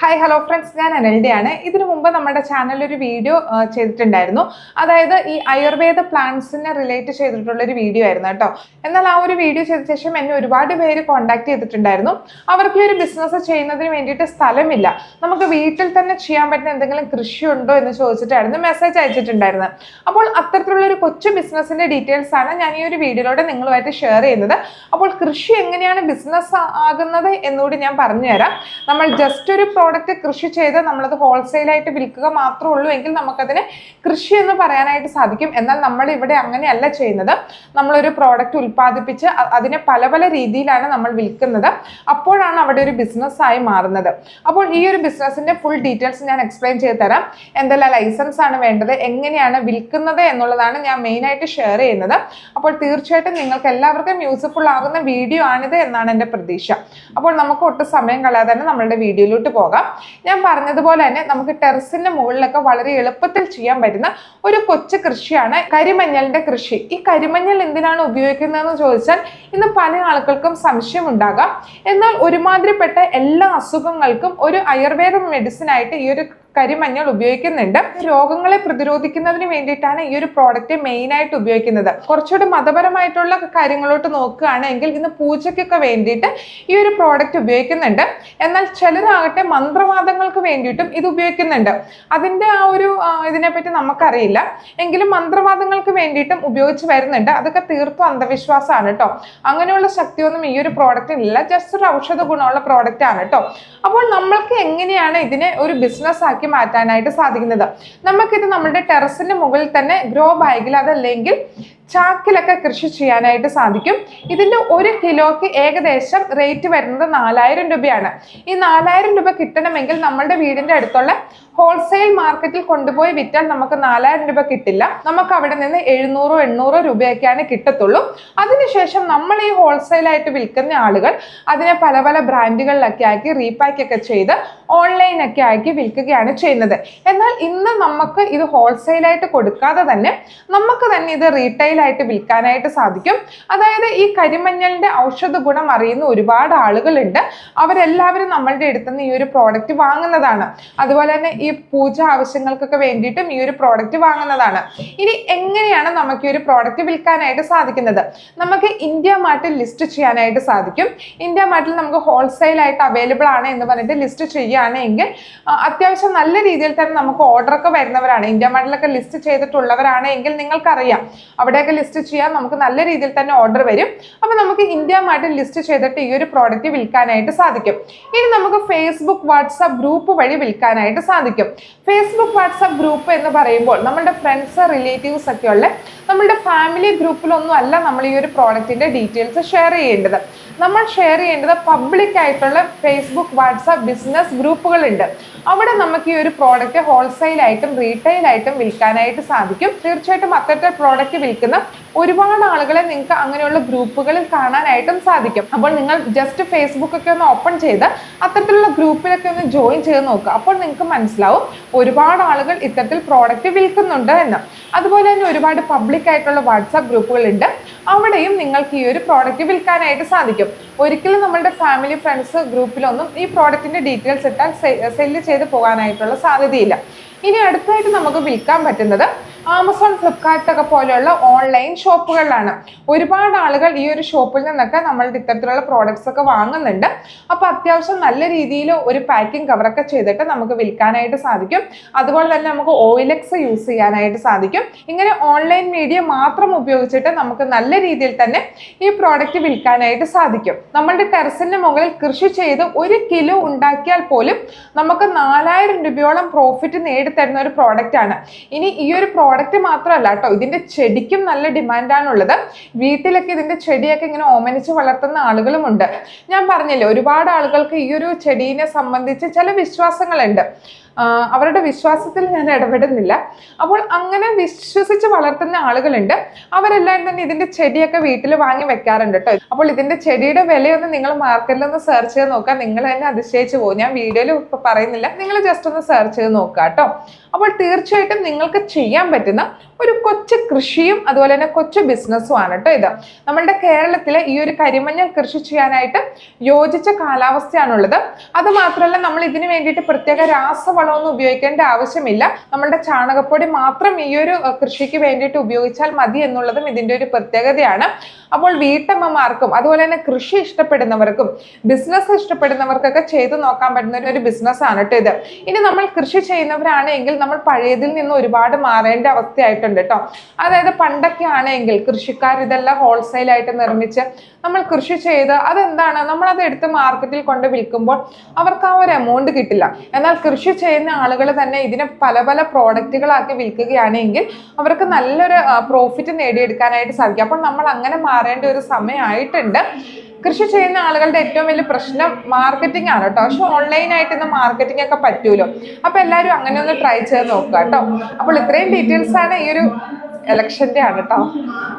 Hi hello friends ഞാൻ അനൽഡയാണ്. ഇതിനു മുമ്പ് നമ്മുടെ ചാനലിൽ ഒരു വീഡിയോ ചെയ്തിട്ടുണ്ടായിരുന്നു. അതായത് ഈ ആയുർവേദ പ്ലാന്റ്സിനെ റിലേറ്റ് ചെയ്തിട്ടുള്ള ഒരു വീഡിയോ ആയിരുന്നു കേട്ടോ. എന്നാൽ ആ ഒരു വീഡിയോ ചെയ്ത ശേഷം എന്നെ ഒരുപാട് പേര് കോൺടാക്ട് ചെയ്തിട്ടുണ്ടായിരുന്നു. അവർക്ക് ഒരു ബിസിനസ് ചെയ്യുന്നതിന് വേണ്ടിയിട്ട് സ്ഥലമില്ല. നമുക്ക് വീട്ടിൽ തന്നെ ചെയ്യാൻ പറ്റുന്ന എന്തെങ്കിലും കൃഷി ഉണ്ടോ എന്ന് ചോദിച്ചിട്ടായിരുന്നു മെസ്സേജ് അയച്ചിട്ടുണ്ടായിരുന്നത്. അപ്പോൾ അത്തരത്തിലുള്ള ഒരു കൊച്ചു ബിസിനസിന്റെ ഡീറ്റെയിൽസ് ആണ് ഞാൻ ഈ ഒരു വീഡിയോയിലൂടെ നിങ്ങളുമായിട്ട് ഷെയർ ചെയ്യുന്നത്. അപ്പോൾ കൃഷി എങ്ങനെയാണ് ബിസിനസ് ആകുന്നത് എന്നുകൂടി ഞാൻ പറഞ്ഞുതരാം. നമ്മൾ ജസ്റ്റ് ഒരു പ്രോഡക്റ്റ് കൃഷി ചെയ്ത് നമ്മളത് ഹോൾസെയിലായിട്ട് വിൽക്കുക മാത്രമേ ഉള്ളൂ എങ്കിൽ നമുക്കതിനെ കൃഷി എന്ന് പറയാനായിട്ട് സാധിക്കും. എന്നാൽ നമ്മൾ ഇവിടെ അങ്ങനെയല്ല ചെയ്യുന്നത്. നമ്മളൊരു പ്രോഡക്റ്റ് ഉൽപ്പാദിപ്പിച്ച് അതിനെ പല പല രീതിയിലാണ് നമ്മൾ വിൽക്കുന്നത്. അപ്പോഴാണ് അവിടെ ഒരു ബിസിനസ്സായി മാറുന്നത്. അപ്പോൾ ഈ ഒരു ബിസിനസിന്റെ ഫുൾ ഡീറ്റെയിൽസ് ഞാൻ എക്സ്പ്ലെയിൻ ചെയ്ത് തരാം. എന്തെല്ലാം ലൈസൻസ് ആണ് വേണ്ടത് എങ്ങനെയാണ് വിൽക്കുന്നത് എന്നുള്ളതാണ് ഞാൻ മെയിൻ ആയിട്ട് ഷെയർ ചെയ്യുന്നത്. അപ്പോൾ തീർച്ചയായിട്ടും നിങ്ങൾക്ക് എല്ലാവർക്കും യൂസ്ഫുൾ ആകുന്ന വീഡിയോ ആണിത് എന്നാണ് എന്റെ പ്രതീക്ഷ. അപ്പോൾ നമുക്ക് ഒട്ടും സമയം കളയാതെ തന്നെ നമ്മളുടെ വീഡിയോയിലോട്ട് പോകാം. ഞാൻ പറഞ്ഞതുപോലെ തന്നെ നമുക്ക് ടെറസിന്റെ മുകളിലൊക്കെ വളരെ എളുപ്പത്തിൽ ചെയ്യാൻ പറ്റുന്ന ഒരു കൊച്ചു കൃഷിയാണ് കരിമഞ്ഞളിന്റെ കൃഷി. ഈ കരിമഞ്ഞൾ എന്തിനാണ് ഉപയോഗിക്കുന്നതെന്ന് ചോദിച്ചാൽ ഇന്ന് പല ആളുകൾക്കും സംശയം ഉണ്ടാകാം എന്നാൽ ഒരുമാതിരിപ്പെട്ട എല്ലാ അസുഖങ്ങൾക്കും ഒരു ആയുർവേദ മെഡിസിൻ ആയിട്ട് ഈ ഒരു കരിമഞ്ഞൾ ഉപയോഗിക്കുന്നുണ്ട്. രോഗങ്ങളെ പ്രതിരോധിക്കുന്നതിന് വേണ്ടിയിട്ടാണ് ഈ ഒരു പ്രോഡക്റ്റ് മെയിൻ ആയിട്ട് ഉപയോഗിക്കുന്നത്. കുറച്ചുകൂടി മതപരമായിട്ടുള്ള കാര്യങ്ങളോട്ട് നോക്കുകയാണെങ്കിൽ ഇന്ന് പൂജയ്ക്കൊക്കെ വേണ്ടിയിട്ട് ഈ ഒരു പ്രോഡക്റ്റ് ഉപയോഗിക്കുന്നുണ്ട്. എന്നാൽ ചിലരാകട്ടെ മന്ത്രവാദങ്ങൾക്ക് വേണ്ടിയിട്ടും ഇത് ഉപയോഗിക്കുന്നുണ്ട്. അതിന്റെ ആ ഒരു ഇതിനെപ്പറ്റി നമുക്കറിയില്ല. എങ്കിലും മന്ത്രവാദങ്ങൾക്ക് വേണ്ടിയിട്ടും ഉപയോഗിച്ച് വരുന്നുണ്ട്. അതൊക്കെ തീർത്തും അന്ധവിശ്വാസമാണ് കേട്ടോ. അങ്ങനെയുള്ള ശക്തിയൊന്നും ഈ ഒരു പ്രോഡക്റ്റിനില്ല ജസ്റ്റ് ഒരു ഔഷധ ഗുണമുള്ള പ്രോഡക്റ്റ് ആണ് കേട്ടോ. അപ്പോൾ നമ്മൾക്ക് എങ്ങനെയാണ് ഇതിനെ ഒരു ബിസിനസ് ആക്കി മാറ്റാനായിട്ട് സാധിക്കുന്നത്. നമുക്കിത് നമ്മുടെ ടെറസിന്റെ മുകളിൽ തന്നെ ഗ്രോ ബാഗിൽ അതല്ലെങ്കിൽ ചാക്കിലൊക്കെ കൃഷി ചെയ്യാനായിട്ട് സാധിക്കും. ഇതിന്റെ ഒരു കിലോയ്ക്ക് ഏകദേശം റേറ്റ് വരുന്നത് നാലായിരം രൂപയാണ്. ഈ നാലായിരം രൂപ കിട്ടണമെങ്കിൽ നമ്മളുടെ വീടിന്റെ അടുത്തുള്ള ഹോൾസെയിൽ മാർക്കറ്റിൽ കൊണ്ടുപോയി വിറ്റാൽ നമുക്ക് നാലായിരം രൂപ കിട്ടില്ല. നമുക്ക് അവിടെ നിന്ന് എഴുന്നൂറോ എണ്ണൂറോ രൂപയൊക്കെയാണ് കിട്ടത്തുള്ളൂ. അതിനുശേഷം നമ്മൾ ഈ ഹോൾസെയിലായിട്ട് വിൽക്കുന്ന ആളുകൾ അതിനെ പല പല ബ്രാൻഡുകളിലൊക്കെ ആക്കി റീപാക്ക് ഒക്കെ ചെയ്ത് ഓൺലൈനൊക്കെ ആക്കി വിൽക്കുകയാണ് ചെയ്യുന്നത്. എന്നാൽ ഇന്ന് നമുക്ക് ഇത് ഹോൾസെയിലായിട്ട് കൊടുക്കാതെ തന്നെ നമുക്ക് തന്നെ ഇത് റീറ്റെയിൽ ആയിട്ട് വിൽക്കാനായിട്ട് സാധിക്കും. അതായത് ഈ കരിമഞ്ഞളിന്റെ ഔഷധ ഗുണം അറിയുന്ന ഒരുപാട് ആളുകളുണ്ട്. അവരെല്ലാവരും നമ്മളുടെ അടുത്ത് ഈ ഒരു പ്രോഡക്റ്റ് വാങ്ങുന്നതാണ്. അതുപോലെ തന്നെ ഈ പൂജ ആവശ്യങ്ങൾക്കൊക്കെ വേണ്ടിയിട്ടും ഈ ഒരു പ്രോഡക്റ്റ് വാങ്ങുന്നതാണ്. ഇനി എങ്ങനെയാണ് നമുക്ക് ഈ ഒരു പ്രോഡക്റ്റ് വിൽക്കാനായിട്ട് സാധിക്കുന്നത്? നമുക്ക് ഇന്ത്യ മാർട്ടിൽ ലിസ്റ്റ് ചെയ്യാനായിട്ട് സാധിക്കും. ഇന്ത്യ മാർട്ടിൽ നമുക്ക് ഹോൾസെയിൽ ആയിട്ട് അവൈലബിൾ ആണ് എന്ന് പറഞ്ഞിട്ട് ലിസ്റ്റ് ചെയ്യുകയാണെങ്കിൽ അത്യാവശ്യം നല്ല രീതിയിൽ തന്നെ നമുക്ക് ഓർഡർ ഒക്കെ വരുന്നവരാണ്. ഇന്ത്യ മാർട്ടിലൊക്കെ ലിസ്റ്റ് ചെയ്തിട്ടുള്ളവരാണ് എങ്കിൽ നിങ്ങൾക്കറിയാം അവിടെയൊക്കെ ലിസ്റ്റ് ചെയ്യാൻ നമുക്ക് നല്ല രീതിയിൽ തന്നെ ഓർഡർ വരും. അപ്പോൾ നമുക്ക് ഇന്ത്യ മാർട്ടിൽ ലിസ്റ്റ് ചെയ്തിട്ട് ഈ ഒരു പ്രോഡക്റ്റ് വിൽക്കാനായിട്ട് സാധിക്കും. ഇനി നമുക്ക് ഫേസ്ബുക്ക് വാട്സാപ്പ് ഗ്രൂപ്പ് വഴി വിൽക്കാനായിട്ട് സാധിക്കും. ഫേസ്ബുക്ക് വാട്സാപ്പ് ഗ്രൂപ്പ് എന്ന് പറയുമ്പോൾ നമ്മുടെ ഫ്രണ്ട്സ് റിലേറ്റീവ്സ് ഒക്കെ ഉള്ള നമ്മളുടെ ഫാമിലി ഗ്രൂപ്പിലൊന്നും അല്ല നമ്മൾ ഈ ഒരു പ്രോഡക്റ്റിന്റെ ഡീറ്റെയിൽസ് ഷെയർ ചെയ്യേണ്ടത്. നമ്മൾ ഷെയർ ചെയ്യേണ്ടത് പബ്ലിക് ആയിട്ടുള്ള ഫേസ്ബുക്ക് വാട്സാപ്പ് ബിസിനസ് ഗ്രൂപ്പുകളുണ്ട്. അവിടെ നമുക്ക് ഈ ഒരു പ്രോഡക്റ്റ് റീറ്റെയിൽ ആയിട്ടും വിൽക്കാനായിട്ട് സാധിക്കും. തീർച്ചയായിട്ടും അത്തരത്തിൽ പ്രോഡക്റ്റ് വിൽക്കുന്ന ഒരുപാട് ആളുകളെ നിങ്ങൾക്ക് അങ്ങനെയുള്ള ഗ്രൂപ്പുകളിൽ കാണാനായിട്ടും സാധിക്കും. അപ്പോൾ നിങ്ങൾ ജസ്റ്റ് ഫേസ്ബുക്ക് ഒക്കെ ഒന്ന് ഓപ്പൺ ചെയ്ത് അത്തരത്തിലുള്ള ഗ്രൂപ്പിലൊക്കെ ഒന്ന് ജോയിൻ ചെയ്ത് നോക്കുക. അപ്പോൾ നിങ്ങൾക്ക് മനസ്സിലാവും ഒരുപാട് ആളുകൾ ഇത്തരത്തിൽ പ്രോഡക്റ്റ് വിൽക്കുന്നുണ്ട് എന്ന്. അതുപോലെ തന്നെ ഒരുപാട് പബ്ലിക് ആയിട്ടുള്ള വാട്സാപ്പ് ഗ്രൂപ്പുകളുണ്ട്. അവിടെയും നിങ്ങൾക്ക് ഈ ഒരു പ്രോഡക്റ്റ് വിൽക്കാനായിട്ട് സാധിക്കും. ഒരിക്കലും നമ്മളുടെ ഫാമിലി ഫ്രണ്ട്സ് ഗ്രൂപ്പിലൊന്നും ഈ പ്രോഡക്റ്റിന്റെ ഡീറ്റെയിൽസ് ഇട്ടാൽ സെല്ല് ചെയ്ത് പോകാനായിട്ടുള്ള സാധ്യതയില്ല. ഇനി അടുത്തായിട്ട് നമുക്ക് വിൽക്കാൻ പറ്റുന്നത് ആമസോൺ ഫ്ലിപ്കാർട്ട് ഒക്കെ പോലെയുള്ള ഓൺലൈൻ ഷോപ്പുകളിലാണ്. ഒരുപാട് ആളുകൾ ഈ ഒരു ഷോപ്പിൽ നിന്നൊക്കെ നമ്മളുടെ ഇത്തരത്തിലുള്ള പ്രോഡക്ട്സ് ഒക്കെ വാങ്ങുന്നുണ്ട്. അപ്പോൾ അത്യാവശ്യം നല്ല രീതിയിൽ ഒരു പാക്കിംഗ് കവറൊക്കെ ചെയ്തിട്ട് നമുക്ക് വിൽക്കാനായിട്ട് സാധിക്കും. അതുപോലെ തന്നെ നമുക്ക് ഓയിലെക്സ് യൂസ് ചെയ്യാനായിട്ട് സാധിക്കും. ഇങ്ങനെ ഓൺലൈൻ മീഡിയ മാത്രം ഉപയോഗിച്ചിട്ട് നമുക്ക് നല്ല രീതിയിൽ തന്നെ ഈ പ്രോഡക്റ്റ് വിൽക്കാനായിട്ട് സാധിക്കും. നമ്മളുടെ ടെറസിന്റെ മുകളിൽ കൃഷി ചെയ്ത് ഒരു കിലോ ഉണ്ടാക്കിയാൽ പോലും നമുക്ക് നാലായിരം രൂപയോളം പ്രോഫിറ്റ് നേടിത്തരുന്ന ഒരു പ്രോഡക്റ്റ് ആണ്. ഇനി ഈ ഒരു പ്രോഡക്റ്റ് മാത്രമല്ല കേട്ടോ ഇതിന്റെ ചെടിക്കും നല്ല ഡിമാൻഡാണുള്ളത് വീട്ടിലൊക്കെ ഇതിന്റെ ചെടിയൊക്കെ ഇങ്ങനെ ഓമനിച്ച് വളർത്തുന്ന ആളുകളുമുണ്ട്. ഞാൻ പറഞ്ഞില്ലേ ഒരുപാട് ആളുകൾക്ക് ഈ ഒരു ചെടീനെ സംബന്ധിച്ച് ചില വിശ്വാസങ്ങളുണ്ട്. അവരുടെ വിശ്വാസത്തിൽ ഞാൻ ഇടപെടുന്നില്ല. അപ്പോൾ അങ്ങനെ വിശ്വസിച്ച് വളർത്തുന്ന ആളുകളുണ്ട്. അവരെല്ലാവരും തന്നെ ഇതിന്റെ ചെടിയൊക്കെ വീട്ടിൽ വാങ്ങി വെക്കാറുണ്ട് കേട്ടോ അപ്പോൾ ഇതിന്റെ ചെടിയുടെ വിലയൊന്ന് നിങ്ങൾ മാർക്കറ്റിൽ ഒന്ന് സെർച്ച് ചെയ്ത് നോക്കാം. നിങ്ങൾ തന്നെ അതിശയിച്ചു പോകും. ഞാൻ വീഡിയോയിൽ ഇപ്പൊ പറയുന്നില്ല. നിങ്ങൾ ജസ്റ്റ് ഒന്ന് സെർച്ച് ചെയ്ത് നോക്കുക കേട്ടോ അപ്പോൾ തീർച്ചയായിട്ടും നിങ്ങൾക്ക് ചെയ്യാൻ പറ്റുന്ന ഒരു കൊച്ചു കൃഷിയും അതുപോലെ തന്നെ കൊച്ചു ബിസിനസ്സും ആണ് കേട്ടോ ഇത്. നമ്മളുടെ കേരളത്തിലെ ഈ ഒരു കരിമഞ്ഞൾ കൃഷി ചെയ്യാനായിട്ട് യോജിച്ച കാലാവസ്ഥയാണുള്ളത്. അത് മാത്രമല്ല നമ്മൾ ഇതിനു വേണ്ടിയിട്ട് പ്രത്യേക രാസവളമൊന്നും ഉപയോഗിക്കേണ്ട ആവശ്യമില്ല. നമ്മളുടെ ചാണകപ്പൊടി മാത്രം ഈ ഒരു കൃഷിക്ക് വേണ്ടിയിട്ട് ഉപയോഗിച്ചാൽ മതി എന്നുള്ളതും ഇതിന്റെ ഒരു പ്രത്യേകതയാണ്. അപ്പോൾ വീട്ടമ്മമാർക്കും അതുപോലെ തന്നെ കൃഷി ഇഷ്ടപ്പെടുന്നവർക്കും ബിസിനസ് ഇഷ്ടപ്പെടുന്നവർക്കൊക്കെ ചെയ്തു നോക്കാൻ പറ്റുന്ന ഒരു ബിസിനസ് ആണ് കേട്ടോ ഇത്. ഇനി നമ്മൾ കൃഷി ചെയ്യുന്നവരാണെങ്കിൽ നമ്മൾ പഴയതിൽ നിന്ന് ഒരുപാട് മാറേണ്ട അവസ്ഥയായിട്ടുണ്ട് കേട്ടോ. അതായത് പണ്ടൊക്കെ ആണെങ്കിൽ കൃഷിക്കാർ ഇതെല്ലാം ഹോൾസെയിൽ ആയിട്ട് നിർമ്മിച്ച് നമ്മൾ കൃഷി ചെയ്ത് അതെന്താണ്? നമ്മൾ അത് എടുത്ത് മാർക്കറ്റിൽ കൊണ്ട് വിൽക്കുമ്പോൾ അവർക്ക് ആ ഒരു എമൗണ്ട് കിട്ടില്ല. എന്നാൽ കൃഷി ചെയ്യുന്ന ആളുകൾ തന്നെ ഇതിനെ പല പല പ്രോഡക്റ്റുകളാക്കി വിൽക്കുകയാണെങ്കിൽ അവർക്ക് നല്ലൊരു പ്രോഫിറ്റ് നേടിയെടുക്കാനായിട്ട് സാധിക്കും. അപ്പോൾ നമ്മൾ അങ്ങനെ മാറേണ്ട ഒരു സമയമായിട്ടുണ്ട്. കൃഷി ചെയ്യുന്ന ആളുകളുടെ ഏറ്റവും വലിയ പ്രശ്നം മാർക്കറ്റിംഗ് ആണ് കേട്ടോ. പക്ഷെ ഓൺലൈനായിട്ട് ഇന്ന് മാർക്കറ്റിംഗ് ഒക്കെ പറ്റൂലോ? അപ്പോൾ എല്ലാവരും അങ്ങനെ ഒന്ന് ട്രൈ ചെയ്ത് നോക്കുക കേട്ടോ. അപ്പോൾ ഇത്രയും ഡീറ്റെയിൽസ് ആണ് ഈ ഒരു ഇലക്ഷന്റെ ആണ് കേട്ടോ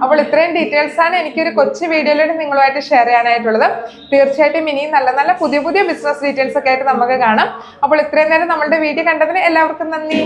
അപ്പോൾ ഇത്രയും ഡീറ്റെയിൽസ് ആണ് എനിക്കൊരു കൊച്ചു വീഡിയോയിലൂടെ നിങ്ങളുമായിട്ട് ഷെയർ ചെയ്യാനായിട്ടുള്ളത്. തീർച്ചയായിട്ടും ഇനിയും നല്ല നല്ല പുതിയ പുതിയ ബിസിനസ് ഡീറ്റെയിൽസ് ഒക്കെ ആയിട്ട് നമുക്ക് കാണാം. അപ്പോൾ ഇത്രയും നേരം നമ്മളുടെ വീഡിയോ കണ്ടതിന് എല്ലാവർക്കും നന്ദി.